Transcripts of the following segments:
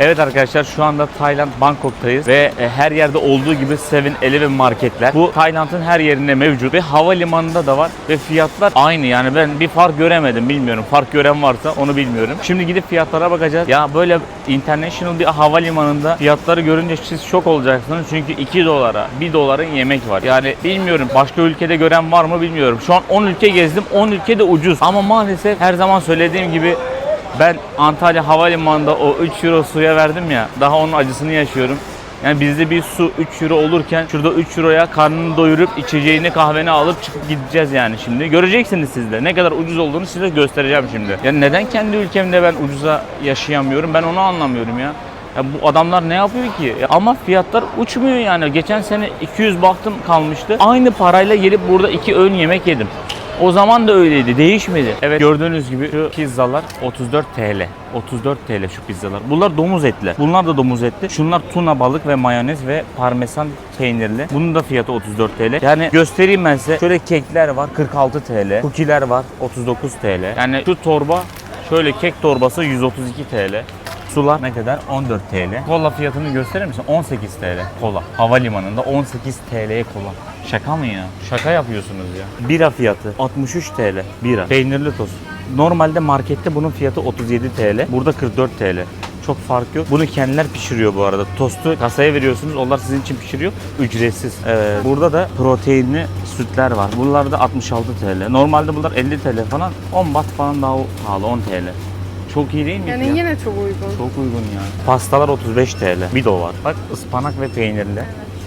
Evet arkadaşlar şu anda Tayland Bangkok'tayız ve e, her yerde olduğu gibi 7-Eleven marketler bu Tayland'ın her yerinde mevcut ve havalimanında da var ve fiyatlar aynı yani ben bir fark göremedim bilmiyorum fark gören varsa onu bilmiyorum. Şimdi gidip fiyatlara bakacağız. Ya böyle international bir havalimanında fiyatları görünce siz şok olacaksınız çünkü 2 dolara 1 doların yemek var. Yani bilmiyorum başka ülkede gören var mı bilmiyorum. Şu an 10 ülke gezdim 10 ülkede ucuz ama maalesef her zaman söylediğim gibi ben Antalya Havalimanı'nda o 3 euro suya verdim ya daha onun acısını yaşıyorum. Yani bizde bir su 3 euro olurken şurada 3 euroya karnını doyurup içeceğini kahveni alıp çıkıp gideceğiz yani şimdi. Göreceksiniz siz de ne kadar ucuz olduğunu size göstereceğim şimdi. Yani neden kendi ülkemde ben ucuza yaşayamıyorum ben onu anlamıyorum ya. Ya bu adamlar ne yapıyor ki? Ya ama fiyatlar uçmuyor yani. Geçen sene 200 baktım kalmıştı. Aynı parayla gelip burada iki öğün yemek yedim. O zaman da öyleydi. Değişmedi. Evet gördüğünüz gibi şu pizzalar 34 TL. 34 TL şu pizzalar. Bunlar domuz etli. Bunlar da domuz etli. Şunlar tuna balık ve mayonez ve parmesan peynirli. Bunun da fiyatı 34 TL. Yani göstereyim ben size. Şöyle kekler var 46 TL. Kukiler var 39 TL. Yani şu torba şöyle kek torbası 132 TL. Sular ne kadar? 14 TL. Kola fiyatını gösterir misin? 18 TL. Kola. Havalimanında 18 TL'ye kola. Şaka mı ya? Şaka yapıyorsunuz ya. Bira fiyatı 63 TL. Bira. Peynirli tost. Normalde markette bunun fiyatı 37 TL. Burada 44 TL. Çok fark yok. Bunu kendiler pişiriyor bu arada. Tostu kasaya veriyorsunuz. Onlar sizin için pişiriyor. Ücretsiz. Evet. Burada da proteinli sütler var. Bunlar da 66 TL. Normalde bunlar 50 TL falan. 10 bat falan daha pahalı 10 TL. Çok iyi değil mi? Yani ya? yine çok uygun. Çok uygun ya. Pastalar 35 TL. Bir do var. Bak ıspanak ve peynirli.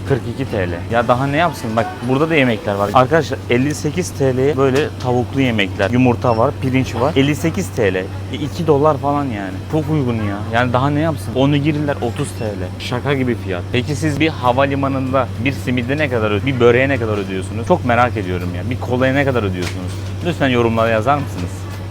42 TL. Ya daha ne yapsın? Bak burada da yemekler var. Arkadaşlar 58 TL'ye böyle tavuklu yemekler. Yumurta var, pirinç var. 58 TL. E, 2 dolar falan yani. Çok uygun ya. Yani daha ne yapsın? Onigiriler 30 TL. Şaka gibi fiyat. Peki siz bir havalimanında bir simide ne kadar ödüyorsunuz? Bir böreğe ne kadar ödüyorsunuz? Çok merak ediyorum ya. Bir kolaya ne kadar ödüyorsunuz? Lütfen yorumlara yazar mısınız?